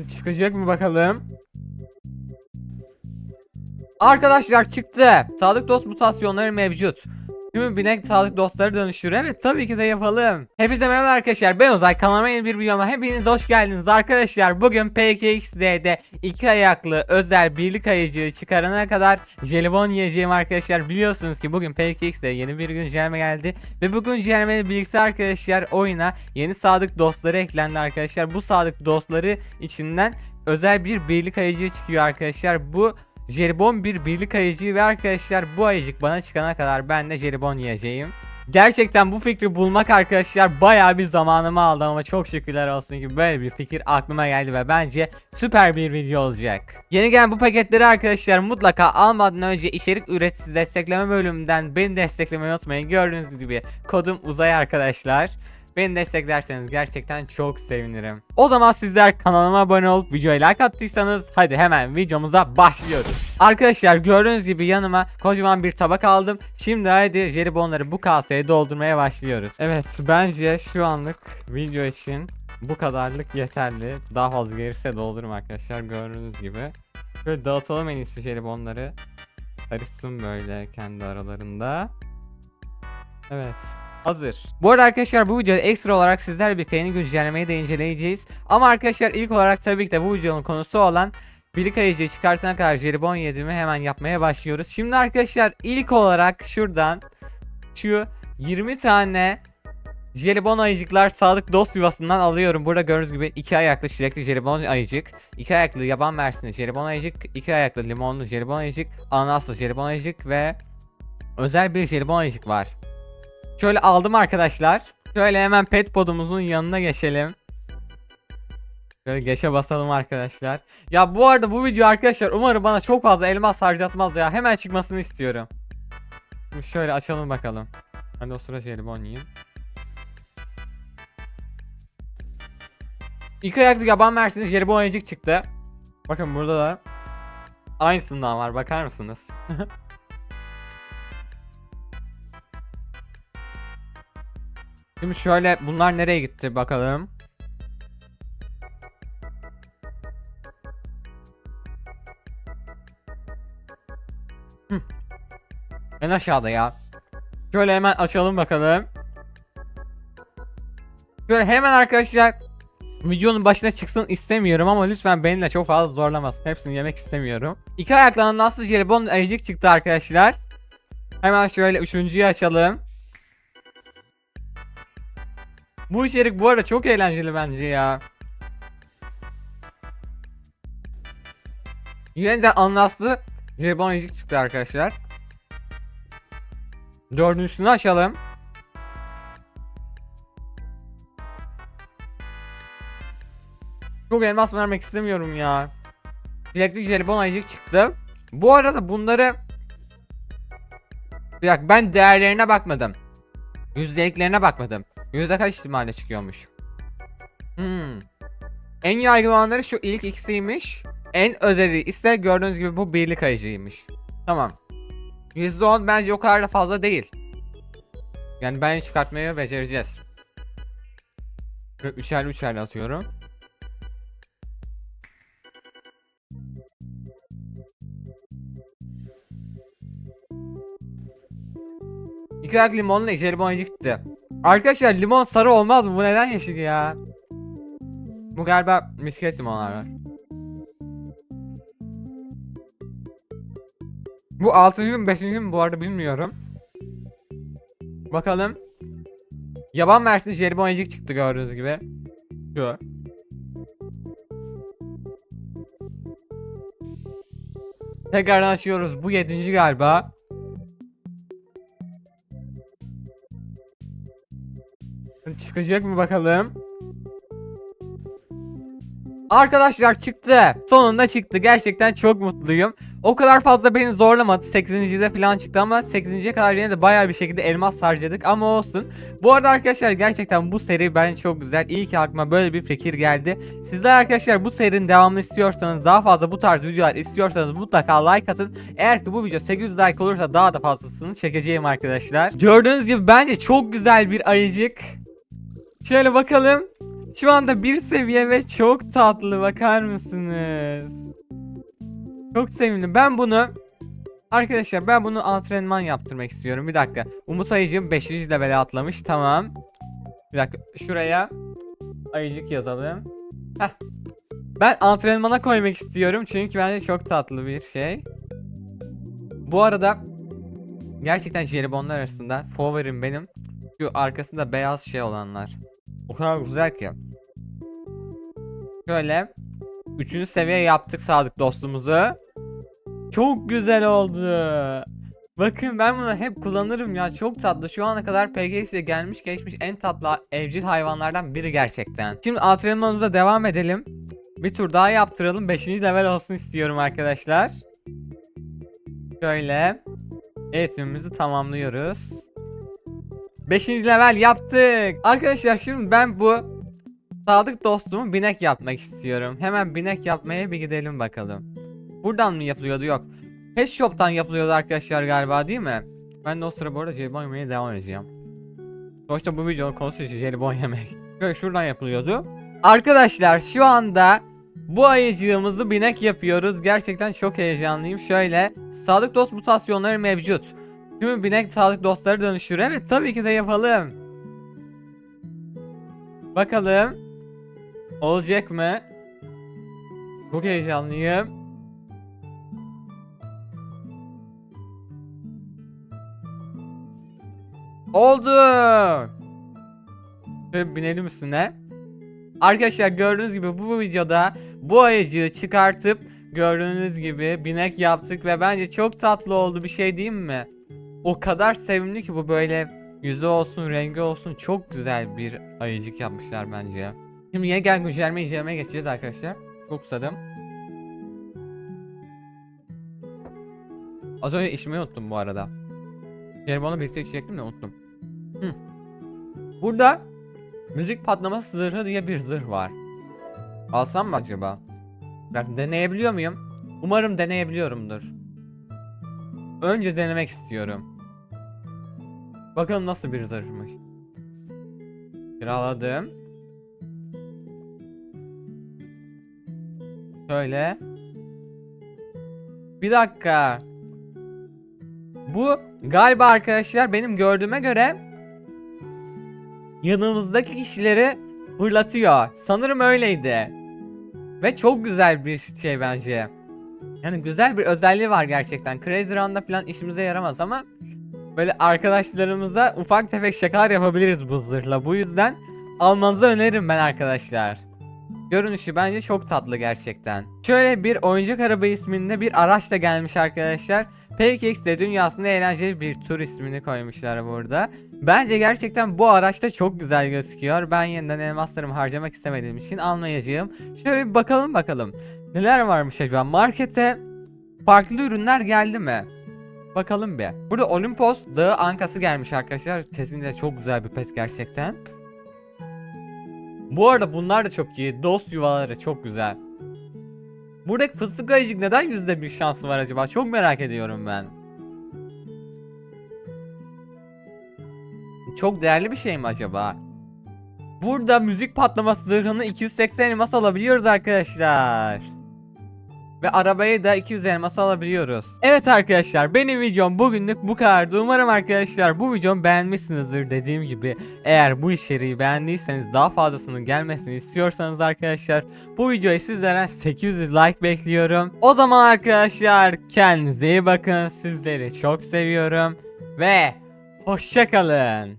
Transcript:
Çıkacak mı bakalım? Arkadaşlar çıktı. Sağlık dost mutasyonları mevcut. Tüm binek sağlık dostları dönüşür. Evet tabii ki de yapalım. Hepinize merhaba arkadaşlar. Ben Uzay. Kanalıma yeni bir videoma hepiniz hoş geldiniz arkadaşlar. Bugün PKXD'de iki ayaklı özel birlik ayıcığı çıkarana kadar jelibon yiyeceğim arkadaşlar. Biliyorsunuz ki bugün PKX'de yeni bir güncelleme geldi. Ve bu güncellemeyle birlikte arkadaşlar oyuna yeni sadık dostları eklendi arkadaşlar. Bu sadık dostları içinden özel bir birlik ayıcığı çıkıyor arkadaşlar. Bu jelibon bir birlik ayıcığı ve arkadaşlar bu ayıcık bana çıkana kadar ben de jelibon yiyeceğim. Gerçekten bu fikri bulmak arkadaşlar bayağı bir zamanımı aldı ama çok şükürler olsun ki böyle bir fikir aklıma geldi ve bence süper bir video olacak. Yeni gelen bu paketleri arkadaşlar mutlaka almadan önce içerik üreticisi destekleme bölümünden beni desteklemeyi unutmayın. Gördüğünüz gibi kodum uzay arkadaşlar. Beni desteklerseniz gerçekten çok sevinirim. O zaman sizler kanalıma abone olup videoya like attıysanız hadi hemen videomuza başlıyoruz. Arkadaşlar gördüğünüz gibi yanıma kocaman bir tabak aldım. Şimdi hadi jelibonları bu kaseye doldurmaya başlıyoruz. Evet bence şu anlık video için bu kadarlık yeterli. Daha fazla gelirse doldururum arkadaşlar gördüğünüz gibi. Şöyle dağıtalım en iyisi jelibonları. Karışsın böyle kendi aralarında. Evet. Hazır. Bu arada arkadaşlar bu videoda ekstra olarak sizlerle birlikte yeni güncellemeyi de inceleyeceğiz. Ama arkadaşlar ilk olarak tabii ki de bu videonun konusu olan birlik ayıcıyı çıkartana kadar jelibon yediğimi hemen yapmaya başlıyoruz. Şimdi arkadaşlar ilk olarak şuradan şu 20 tane jelibon ayıcıklar sağlık dost yuvasından alıyorum. Burada gördüğünüz gibi iki ayaklı çilekli jelibon ayıcık, iki ayaklı yaban mersini jelibon ayıcık, iki ayaklı limonlu jelibon ayıcık, ananaslı jelibon ayıcık ve özel bir jelibon ayıcık var. Şöyle aldım arkadaşlar. Şöyle hemen pet podumuzun yanına geçelim. Şöyle geçe basalım arkadaşlar. Ya bu arada bu video arkadaşlar umarım bana çok fazla elmas harcatmaz ya. Hemen çıkmasını istiyorum. Şimdi şöyle açalım bakalım. Hadi o sıra jelibon yiyeyim. İlk ayaklı yaban mersini jelibon ayıcık çıktı. Bakın burada da aynısından var bakar mısınız? Şimdi şöyle bunlar nereye gitti bakalım. Hı. En aşağıda ya. Şöyle hemen açalım bakalım. Şöyle hemen arkadaşlar videonun başına çıksın istemiyorum ama lütfen beni de çok fazla zorlamasın. Hepsini yemek istemiyorum. İki ayaklarından nasıl jelibon ayıcık çıktı arkadaşlar. Hemen şöyle üçüncüyü açalım. Bu içerik bu arada çok eğlenceli bence ya. Yeniden anlaslı jelibon ayıcık çıktı arkadaşlar. Dördüncüsünü açalım. Çok elmas vermek istemiyorum ya. Çilekli jelibon ayıcık çıktı. Bu arada bunları bir dakika ben değerlerine bakmadım. Yüzdeliklerine bakmadım. Yüzde kaç ihtimalle çıkıyormuş? Hmm. En yaygın olanları şu ilk ikisiymiş. En özeli ise gördüğünüz gibi bu birlik ayıcıymış. Tamam. %10 bence o kadar da fazla değil. Yani ben çıkartmayı becereceğiz. Üçerli üçerli atıyorum. İki limonla jelibon ayıcık çıktı. Arkadaşlar limon sarı olmaz mı? Bu neden yeşil ya? Bu galiba misket limonlar var. Bu 6. gün 5. gün bu arada bilmiyorum. Bakalım. Yaban mersini jelibon çıktı gördüğünüz gibi. Şu. Tekrardan açıyoruz. Bu 7. galiba. Çıkacak mı bakalım? Arkadaşlar çıktı. Sonunda çıktı. Gerçekten çok mutluyum. O kadar fazla beni zorlamadı. 8.de falan çıktı ama 8.ye kadar yine de bayağı bir şekilde elmas harcadık ama olsun. Bu arada arkadaşlar gerçekten bu seri ben çok güzel. İyi ki aklıma böyle bir fikir geldi. Sizler arkadaşlar bu serinin devamını istiyorsanız daha fazla bu tarz videolar istiyorsanız mutlaka like atın. Eğer ki bu video 800 like olursa daha da fazlasını çekeceğim arkadaşlar. Gördüğünüz gibi bence çok güzel bir ayıcık. Şöyle bakalım. Şu anda bir seviye ve çok tatlı bakar mısınız? Çok sevindim. Ben bunu Arkadaşlar ben bunu antrenman yaptırmak istiyorum. Bir dakika. Umut Ayıcı'm 5. level'e atlamış. Tamam. Bir dakika. Şuraya Ayıcık yazalım. Heh. Ben antrenmana koymak istiyorum. Çünkü bence çok tatlı bir şey. Bu arada gerçekten jelibonlar arasında favorim benim. Şu arkasında beyaz şey olanlar. O kadar güzel ki. Şöyle. Üçüncü seviye yaptık sadık dostumuzu. Çok güzel oldu. Bakın ben bunu hep kullanırım ya çok tatlı. Şu ana kadar PGX'de gelmiş geçmiş en tatlı evcil hayvanlardan biri gerçekten. Şimdi antrenmanımıza devam edelim. Bir tur daha yaptıralım. 5. level olsun istiyorum arkadaşlar. Şöyle. Eğitimimizi tamamlıyoruz. 5. level yaptık. Arkadaşlar şimdi ben bu sadık dostumu binek yapmak istiyorum. Hemen binek yapmaya bir gidelim bakalım. Buradan mı yapılıyordu? Yok. Pet Shop'tan yapılıyordu arkadaşlar galiba değil mi? Ben de o sıra bu arada jelibon yemeye devam edeceğim. Sonuçta bu videonun konusu jelibon yemek. Şöyle şuradan yapılıyordu. Arkadaşlar şu anda bu ayıcığımızı binek yapıyoruz. Gerçekten çok heyecanlıyım. Şöyle sağlık dost mutasyonları mevcut. Tüm binek sağlık dostları dönüşür. Evet tabii ki de yapalım. Bakalım. Olacak mı? Çok heyecanlıyım. Oldu. Şöyle binelim üstüne. Arkadaşlar gördüğünüz gibi bu videoda bu ayıcığı çıkartıp gördüğünüz gibi binek yaptık ve bence çok tatlı oldu bir şey diyeyim mi? O kadar sevimli ki bu böyle yüzü olsun rengi olsun çok güzel bir ayıcık yapmışlar bence. Şimdi yeni gelen güncelleme incelemeye geçeceğiz arkadaşlar. Çok susadım. Az önce içmeyi unuttum bu arada. Jelibonla birlikte içecektim de unuttum. Hı. Burada müzik patlaması zırhı diye bir zırh var. Alsam mı acaba? Ben deneyebiliyor muyum? Umarım deneyebiliyorumdur. Önce denemek istiyorum. Bakalım nasıl bir zırhmış. Kiraladım. Şöyle. Bir dakika. Bu galiba arkadaşlar benim gördüğüme göre yanımızdaki kişileri fırlatıyor. Sanırım öyleydi. Ve çok güzel bir şey bence. Yani güzel bir özelliği var gerçekten. Crazy Run'da falan işimize yaramaz ama böyle arkadaşlarımıza ufak tefek şakalar yapabiliriz bu zırhla. Bu yüzden almanızı öneririm ben arkadaşlar. Görünüşü bence çok tatlı gerçekten. Şöyle bir oyuncak araba isminde bir araç da gelmiş arkadaşlar. PKX de dünyasında eğlenceli bir tur ismini koymuşlar burada. Bence gerçekten bu araçta çok güzel gözüküyor. Ben yeniden elmaslarımı harcamak istemediğim için almayacağım. Şöyle bir bakalım bakalım. Neler varmış acaba? Markete farklı ürünler geldi mi? Bakalım bir. Burada Olimpos Dağı Ankası gelmiş arkadaşlar. Kesinlikle çok güzel bir pet gerçekten. Bu arada bunlar da çok iyi. Dost yuvaları çok güzel. Buradaki fıstık ayıcık neden yüzde bir şansı var acaba? Çok merak ediyorum ben. Çok değerli bir şey mi acaba? Burada müzik patlaması zırhını 280 elmas alabiliyoruz arkadaşlar. Ve arabayı da 200 elmas alabiliyoruz. Evet arkadaşlar benim videom bugünlük bu kadardı. Umarım arkadaşlar bu videomu beğenmişsinizdir dediğim gibi. Eğer bu içeriği beğendiyseniz daha fazlasının gelmesini istiyorsanız arkadaşlar bu videoya sizlerden 800 like bekliyorum. O zaman arkadaşlar kendinize iyi bakın. Sizleri çok seviyorum. Ve hoşçakalın.